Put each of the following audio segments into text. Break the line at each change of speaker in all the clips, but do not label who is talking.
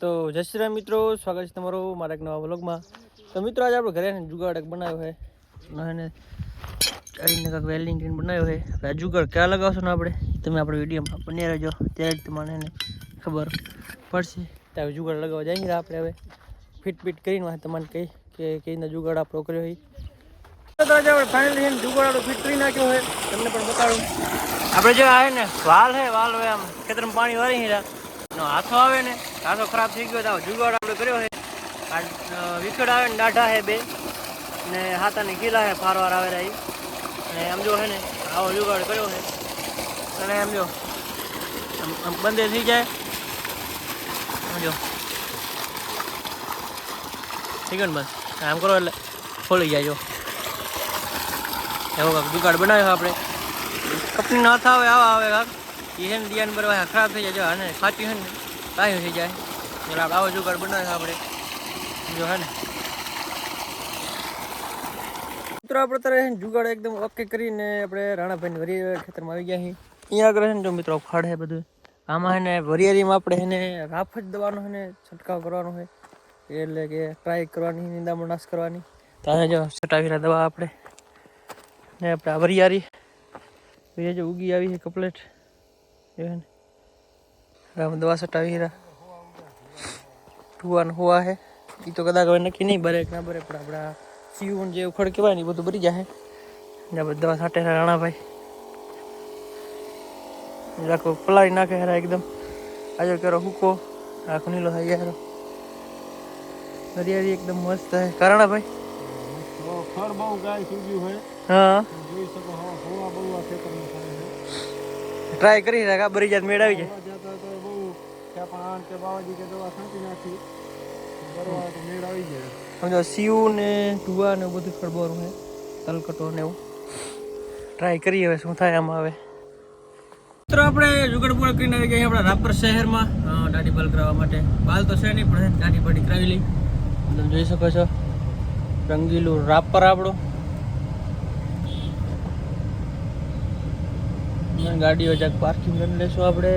તો જય શ્રી રામ મિત્રો, સ્વાગત છે તમારું મારા એક નવા વ્લોગમાં. તો મિત્રો, આજે આપણે ઘરે જુગાડ એક બનાવ્યો છે. અને કરીને કાંક વેલ્ડિંગ કરીને બનાવ્યો છે. હવે જુગાડ ક્યાં લગાવશો ને આપણે તમે આપણે વિડીયોમાં બન્યા રહેજો. ત્યારે જ તમને એને ખબર પડશે. ત્યારે જુગાડ લગાવવા જઈએ આપણે હવે. ફિટ ફિટ કરીને તમને કહી કે કઈ રીતના જુગાડ આપણો કર્યો હોય આજે આપણે ફાઇનલી જુગાડ આપણો ફિટ કરી નાખ્યો હોય તમને પણ બતાડું આપણે જે આવે ને વાલ હે વાલ હોય આમ ખેતરમાં પાણી વાળી હીરા નો હાથો આવે ને, હાથો ખરાબ થઈ ગયો તો જુગાડ આપણે કર્યો છે. આ વિખડ આવે ને, દાઢા હે બે. ને હાથાની ગીલા હે ફારવાર આવે રહી. અને આમ જો છે ને, આવો જુગાડ કર્યો છે. અને આમ જો, આમ બંધ થઈ જાય. આમ જો. ઠીક છે ને બસ? આમ કરો એટલે ખોલી જાય જો. એવો કાંક જુગાડ બનાવ્યો આપણે. કંપનીનો હાથ આવે આવા આવે કાંક. એ છે ને દિયાન બરવા ખરાબ થઈ જાય, જો છે ને, કાંઈ થઈ જાય. એટલે આપણે આવો જુગાડ બનાવ્યો આપણે. જો હે ને. મિત્રો, આપણે અત્યારે છે જુગાડ એકદમ ઓકે કરીને આપણે રાણાભાઈને વરી ખેતરમાં આવી ગયા છીએ. અહીંયા આગળ છે ને જો મિત્રો, ફળ છે બધું. આમાં છે ને વરિયાળીમાં આપણે એને જ દવાનો છે ને છંટકાવ કરવાનો છે. એટલે કે ટ્રાય કરવાની, નિંદામણ નાશ કરવાની. તારે જો છટાવીરા દવા આપણે. ને આપણે આ વરિયાળી. એ જો ઉગી આવી છે કપલેટ એ ને આમ દવા સટાવી હીરા ટુવાન હોવા હે એ તો કદાચ હવે નક્કી નહીં ભરે ના ભરે પણ આપણા સીવું જે ઉખડ કહેવાય ને એ બધું ભરી જાય ને આપણે દવા છે રાણાભાઈ રાખો આખો પલાળી નાખે હેરા એકદમ। આજે કરો હુકો. આખો નીલો થઈ ગયા હરિયાળી એકદમ મસ્ત હે કારણાભાઈ
ફળ બહુ ગાય હોય
હા.
જોઈ શકો હવા બહુ આ ખેતરમાં
ટ્રાય કરી રહ્યા બરી જાત મેળવી જાય
તો બહુ પણ કે બાવાજી કે દવા છાંટી નાખી બરોબર તો મેળ આવી જાય
સમજો સીવું ને ટુવા ને બધું ખડબોરું છે તલકટો ને એવું. ટ્રાય કરીએ હવે શું થાય આમાં હવે. મિત્રો આપણે જુગડ કરીને આવી ગયા આપણા રાપર શહેરમાં. દાઢી બાલ કરાવવા માટે. બાલ તો છે નહીં પણ દાઢી બાઢી કરાવી લઈ તમે જોઈ શકો છો. રંગીલું રાપર આપણું. ગાડીઓ જાક પાર્કિંગ કરી લેશું આપણે.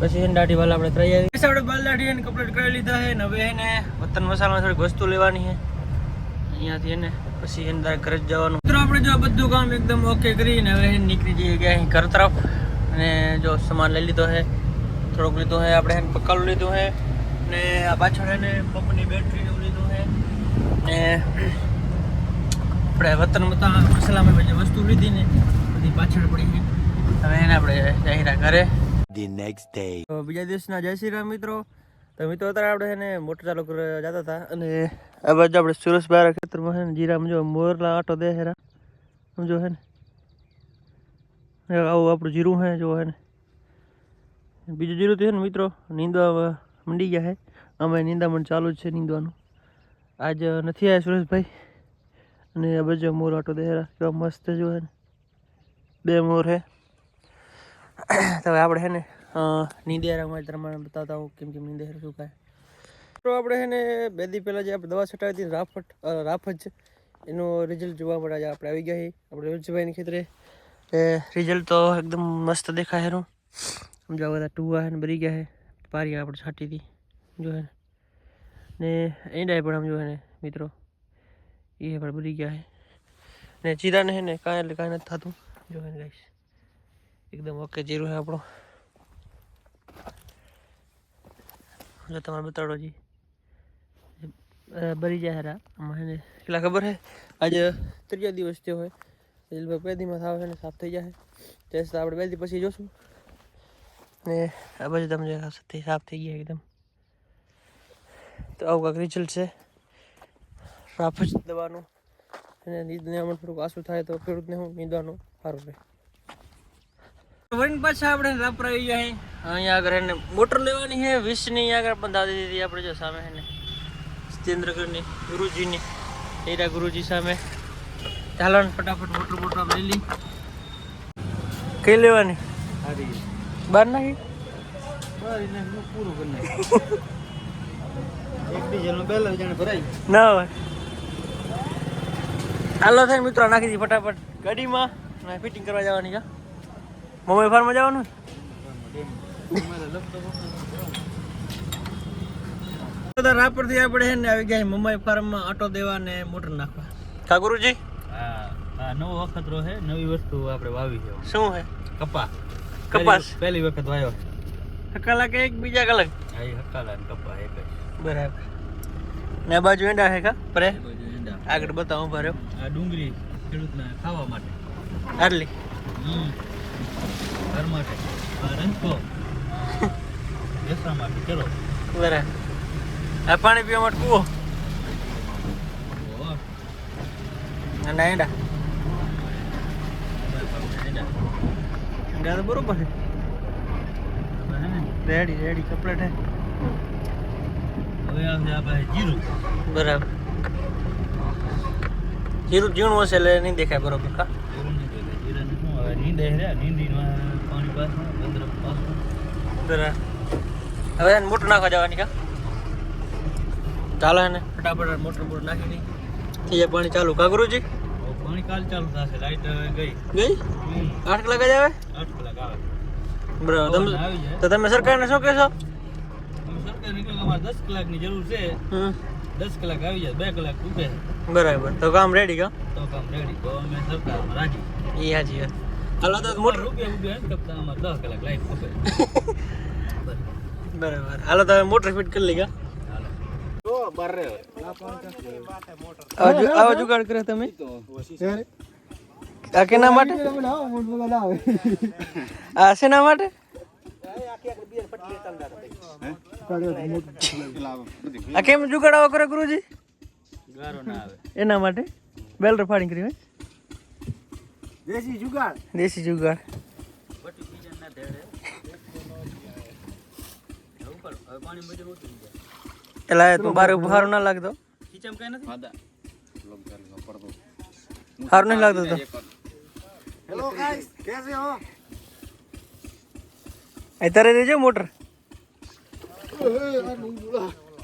પછી દાઢી વાલા આપણે ત્રણ આવી આપણે બાલ દાઢી એને કમ્પ્લીટ કરી લીધા છે હવે એને વતન મસાલામાં થોડીક વસ્તુ લેવાની છે. અહીંયાથી એને પછી એને તારે ઘરે જ જવાનું. મિત્રો, આપણે જો બધું કામ એકદમ ઓકે કરીને હવે એને નીકળી જઈએ ગયા અહીં ઘર તરફ. અને જો સામાન લઈ લીધો છે, થોડુંક લીધો છે, આપણે એને પકાલું લીધું છે. ને આ પાછળ એને પંપની બેટરી લીધું છે. ને આપણે વતન મતા મસલામાં બધી વસ્તુ લીધી ને બધી પાછળ પડી ગઈ. હવે એને આપણે જાહેરા ઘરે.
ધી નેક્સ્ટ ડે
તો બીજા દિવસના જય શ્રી રામ મિત્રો. તો મિત્રો અત્યારે આપણે છે ને મોટર ચાલુ કરવા જતા હતા અને આ બાજુ આપણે બહાર ખેતરમાં છે ને જીરામાં જો મોરલા આટો દે હેરા. સમજો છે ને? આવું આપણું જીરું છે જો છે ને. બીજું જીરું તો છે ને મિત્રો નીંદવા મંડી ગયા છે. અમે નીંદામણ ચાલુ જ છે નીંદવાનું. આજ નથી આવ્યા સુરેશભાઈ. અને આ બાજુ મોર આટો દેરા કેવા મસ્ત જો હે બે મોર છે તો હવે આપણે છે ને નીંદેરામાં તમને બતાવતા હું કેમ કેમ નીંદેર શું કાંઈ. તો આપણે છે ને બે દી પહેલાં જે આપણે દવા છટાવી હતી રાફટ રાફજ એનું રિઝલ્ટ જોવા મળે આજે આપણે આવી ગયા છીએ. આપણે રોજભાઈની ખેતરે. એ રિઝલ્ટ તો એકદમ મસ્ત દેખાય એનું. સમજા બધા ટુવા ને ભરી ગયા છે પારી આપણે છાંટી હતી જો હે ને. એંડાય પણ આમ જો હે ને, મિત્રો. એ પણ ભરી ગયા છે ને જીરાને છે ને કાંઈ એટલે કાંઈ નથી થતું જો હે ને ગાઈશ એકદમ ઓકે જીરું છે આપણું જો તમારે બતાડો જી બરી જાય હરા મને કેટલા ખબર હે આજે ત્રીજો દિવસ થયો હોય એટલે બે દીમાં થાવ છે ને સાફ થઈ જાય તો આપણે બે દી પછી જોશું ને આ બાજુ તમે સાફ થઈ ગયા એકદમ તો આવું કાંઈક રિઝલ્ટ છે। સાફ જ દવાનું. અને નીંદને આમાં થોડુંક આસું થાય તો ખેડૂતને હું નીંદવાનું સારું રહે. વળી પાછા આપણે રાપરાવી જાય અહીં અહીંયા આગળ એને મોટર લેવાની છે વીસની આગળ આગળ દાદી દીધી આપણે જો સામે એને સત્યેન્દ્રગરની ગુરુજીની હીરા ગુરુજી સામે. ચાલો ફટાફટ મોટર મોટર લઈ લઈ કઈ લેવાની? બાર નાખી?
પૂરું કરી નાખી એક ડીઝલનો બેલર જાણે ભરાય
ના હોય. હાલો થાય મિત્રો નાખી દી ફટાફટ. ગાડીમાં? ફિટિંગ કરવા જવાની છે. મમ્મી ફાર્મમાં જવાનું? બધા રાપરથી આપણે છે ને આવી ગયા ફાર્મ ફાર્મમાં આટો દેવા ને મોટર નાખવા. કા ગુરુજી?
હા નવો વખત અખતરો હે નવી વસ્તુ આપણે વાવી છે.
શું હે?
કપા
કપાસ.
પહેલી- વખત વાયો.
હકાલા કે એક બીજા કલાક
આ એ હકાલા ને કપા એક જ.
બરાબર. ને બાજુ એંડા હે કા? પરે. આગળ બતાવો ઊભા રહ્યો
આ ડુંગળી ખેડૂતને ખાવા માટે.
આટલી.
હમ. ઘર માટે. આ રંગકો બેસવા માટે ચલો
બરાબર. આ પાણી પીવા માટે કૂવો. અને એડા. એડા. તો બરોબર છે. રેડી રેડી કપડા
હવે આવશે આ ભાઈ જીરું.
બરાબર. જીરું ઝીણું હશે એટલે નહીં દેખાય બરોબર કા?
હવે
મોટર નાખવા જવાની કા? ચાલો ને ફટાફટ મોટર મોટર નાખી નહીં થઈ પાણી ચાલુ. કા ગુરુજી?
પાણી કાલ ચાલુ થશે. લાઈટ ગઈ.
ગઈ? આઠ કલાક જ આવે?
આઠ કલાક આવે.
બરાબર. તમે. તો તમે સરકારને શું કહેશો?
હવે સરકાર નીકળે કે અમારે દસ કલાકની જરૂર છે. દસ કલાક આવી જાય બે કલાક ઉભે
બરાબર. તો કામ રેડી કા?
તો કામ રેડી તો અમે સરકારમાં રાજી.
એ હાજી હાલો તો મોટર
રૂપિયા ઉભે ને કપતા અમારે દસ કલાક લાઈટ ખપે
બરાબર. હાલો તો મોટર ફિટ કરી લીધા આવો જુગાડ કરે તમે. આ કેના માટે? આ શેના માટે? આ કેમ જુગાડ આવો કરે ગુરુજી?
ગારો ના આવે.
એના માટે? બેલ રફાડી કરી હોય?
દેશી જુગાડ.
દેશી જુગાડ. એલા તું બારે સારું ના લાગતો.
ખીચામ કઈ નથી?
હારું નહીં લાગતો તો.
હેલો ગાઈસ કેસે હો?
અત્યારે દેજો મોટર.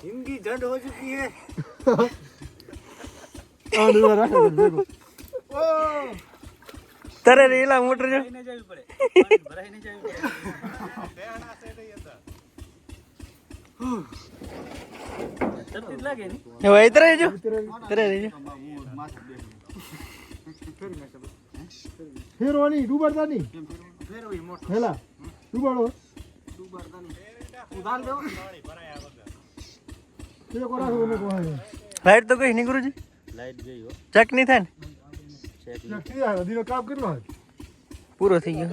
જિંદગી જંડ હો ચુકી હે.
તારે રેલા મોટર જો. હવે ઇતરે રેજો ઇતરે રેજો
ફેરવાની ડૂબાડતા નહીં.
ફેરવી મોટર
હેલા ડૂબાડો.
લાઈટ તો ગઈ નહીં ગુરુજી.
લાઈટ ગઈ હો.
ચેક નહીં થાય ને?
ચેક
આવ્યો દીનો કામ કેટલો હોય?
પૂરો થઈ ગયો.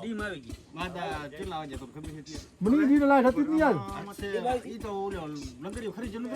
ડીમ આવી ગઈ. માદા કેટલા વાગે તો ખબર છે
મને દીનો લાઈટ હતી યાર.
ઈ તો ઓલો લંગડી ખરી જનું